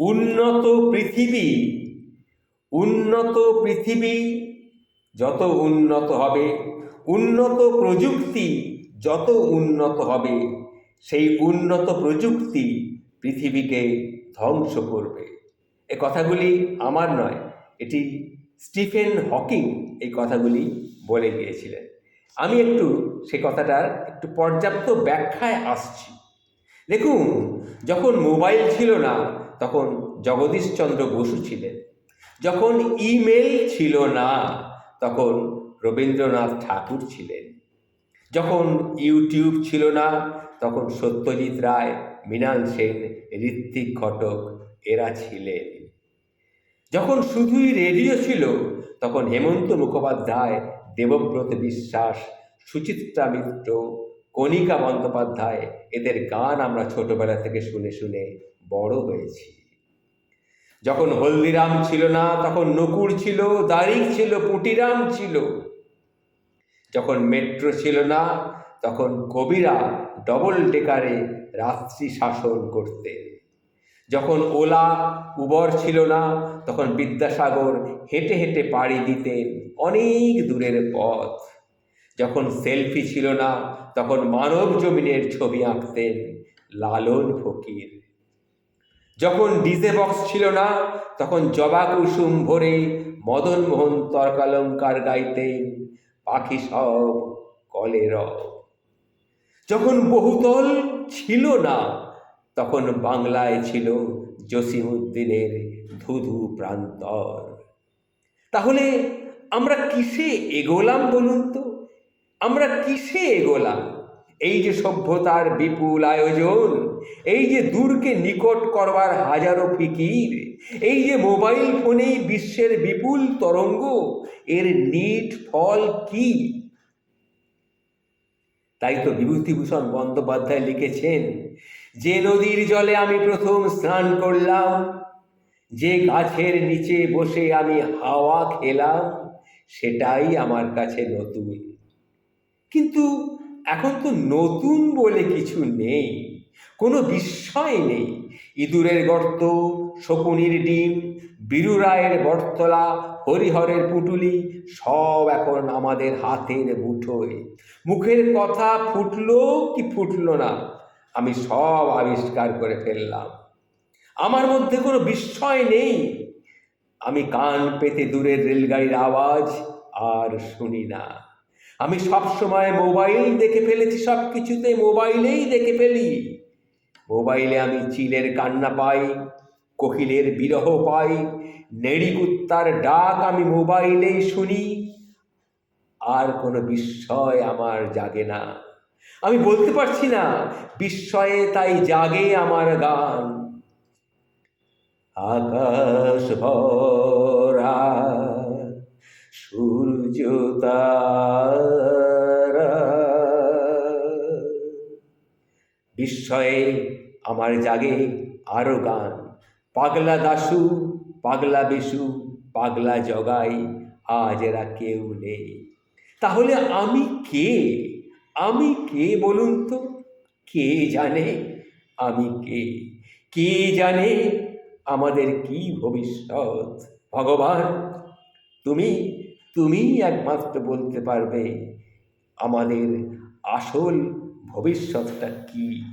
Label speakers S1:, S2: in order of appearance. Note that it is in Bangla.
S1: উন্নত পৃথিবী উন্নত পৃথিবী যত উন্নত হবে, উন্নত প্রযুক্তি যত উন্নত হবে, সেই উন্নত প্রযুক্তি পৃথিবীকে ধ্বংস করবে। এ কথাগুলি আমার নয়, এটি স্টিফেন হকিং এই কথাগুলি বলে গিয়েছিলেন। আমি একটু সে কথাটার একটু পর্যাপ্ত ব্যাখ্যায় আসছি। দেখুন, যখন মোবাইল ছিল না তখন জগদীশচন্দ্র বসু ছিলেন। যখন ইমেল ছিল না, তখন রবীন্দ্রনাথ ঠাকুর ছিলেন। যখন ইউটিউব ছিল না, তখন সত্যজিৎ রায়, মৃণাল সেন, ঋত্বিক ঘটক এরা ছিলেন। যখন শুধুই রেডিও ছিল, তখন হেমন্ত মুখোপাধ্যায়, দেবব্রত বিশ্বাস, সুচিত্রা মিত্র, কণিকা বন্দ্যোপাধ্যায়, এদের গান আমরা ছোটবেলা থেকে শুনে শুনে বড় হয়েছি। যখন হলদিরাম ছিল না, তখন নকুর ছিল, দারিক ছিল, পুটিরাম ছিল। যখন মেট্রো ছিল না, তখন কবিরা ডবল ডেকারে রাত্রি শাসন করতেন। যখন ওলা, উবর ছিল না, তখন বিদ্যাসাগর হেঁটে হেঁটে পাড়ি দিতেন অনেক দূরের পথ। যখন সেলফি ছিল না, তখন মানব জমিনের ছবি আঁকতেন লালন ফকির। যখন ডিজে বক্স ছিল না, তখন জবা কুসুম ভরে মদন মোহন তর্কালঙ্কার গাইতেন পাখি সব কলে রব। যখন বহুতল ছিল না, তখন বাংলায় ছিল জসিমুদ্দিনের ধুধু প্রান্তর। তাহলে আমরা কিসে এগোলাম বলুন তো? আমরা কিসে এগোলাম? এই যে সভ্যতার বিপুল আয়োজন, এই যে দূরকে নিকট করবার হাজারো ফিকির, এই যে মোবাইল ফোনেই বিশ্বের বিপুল তরঙ্গ, এর নিট ফল কি? তাই তো বিভূতিভূষণ বন্দ্যোপাধ্যায় লিখেছেন, যে নদীর জলে আমি প্রথম স্নান করলাম, যে গাছের নিচে বসে আমি হাওয়া খেলাম, সেটাই আমার কাছে নতুন। কিন্তু এখন তো নতুন বলে কিছু নেই, কোনো বিস্ময় নেই। ইঁদুরের গর্ত, শকুনির ডিম, বীরু রায়ের বটতলা, হরিহরের পুটুলি, সব এখন আমাদের হাতের মুঠোয়। মুখের কথা ফুটলো কি ফুটলো না, আমি সব আবিষ্কার করে ফেললাম। আমার মধ্যে কোনো বিস্ময় নেই, আমি কান পেতে দূরের রেলগাড়ির আওয়াজ আর শুনি না। আমি সব সময় মোবাইল দেখে ফেলেছি, সব কিছুতে মোবাইলেই দেখে ফেলি। মোবাইলে আমি চিলের কান্না পাই, কোকিলের বিরহ পাই নেড়িকুত্তার ডাক আমি মোবাইলেই শুনি। আর কোনো বিস্ময় আমার জাগে না। আমি বলতে পারছি না, বিস্ময়ে তাই জাগে আমার গান। আকাশ ভরা, সূর্য বিস্ময়ে আমার জাগে আরও গান। পাগলা দাসু, পাগলা বেশু, পাগলা জগাই, আজ এরা কেউ নেই। তাহলে আমি কে? আমি কে বলুন তো? কে জানে আমি কে? কে জানে আমাদের কি ভবিষ্যৎ? ভগবান, তুমি তুমি একমাত্র বলতে পারবে আমাদের আসল ভবিষ্যৎটা কী?